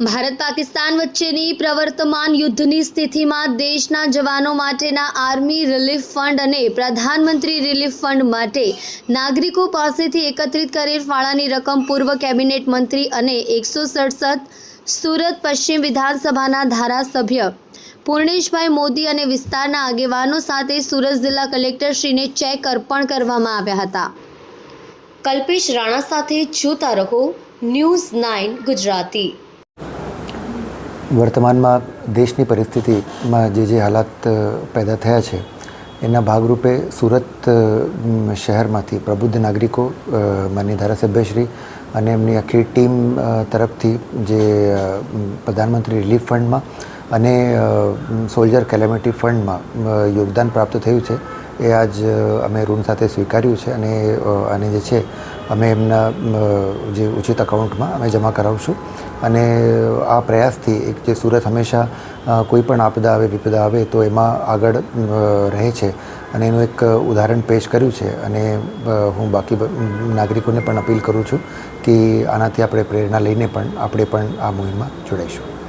ભારત પાકિસ્તાન વચ્ચેની પ્રવર્તમાન યુદ્ધની સ્થિતિમાં દેશના જવાનો માટેના આર્મી રિલીફ ફંડ અને પ્રધાનમંત્રી રિલીફ ફંડ માટે નાગરિકો પાસેથી એકત્રિત કરેલ ફાળાની રકમ પૂર્વ કેબિનેટ મંત્રી અને એકસો સડસઠ સુરત પશ્ચિમ વિધાનસભાના ધારાસભ્ય પૂર્ણેશભાઈ મોદી અને વિસ્તારના આગેવાનો સાથે સુરત જિલ્લા કલેક્ટરશ્રીને ચેક અર્પણ કરવામાં આવ્યા હતા. કલ્પેશ રાણા સાથે જોતા રહો ન્યૂઝ નાઇન ગુજરાતી. વર્તમાનમાં દેશની પરિસ્થિતિમાં જે જે હાલાત પેદા થયા છે, એના ભાગરૂપે સુરત શહેરમાંથી પ્રબુદ્ધ નાગરિકો માન્ય ધારાસભ્યશ્રી અને એમની આખી ટીમ તરફથી જે પ્રધાનમંત્રી રિલીફ ફંડમાં અને સોલ્જર કેલેમિટી ફંડમાં યોગદાન પ્રાપ્ત થયું છે એ આજ અમે ઋણ સાથે સ્વીકાર્યું છે અને આને જે છે, અમે એમના જે ઉચિત અકાઉન્ટમાં અમે જમા કરાવશું. અને આ પ્રયાસથી એક જે સુરત હંમેશા કોઈ પણ આપદા આવે, વિપદા આવે, તો એમાં આગળ રહે છે. અને એનું એક ઉદાહરણ પેશ કર્યું છે. અને હું બાકી નાગરિકોને પણ અપીલ કરું છું કે આનાથી આપણે પ્રેરણા લઈને પણ આપણે પણ આ મુહિમમાં જોડાઈશું.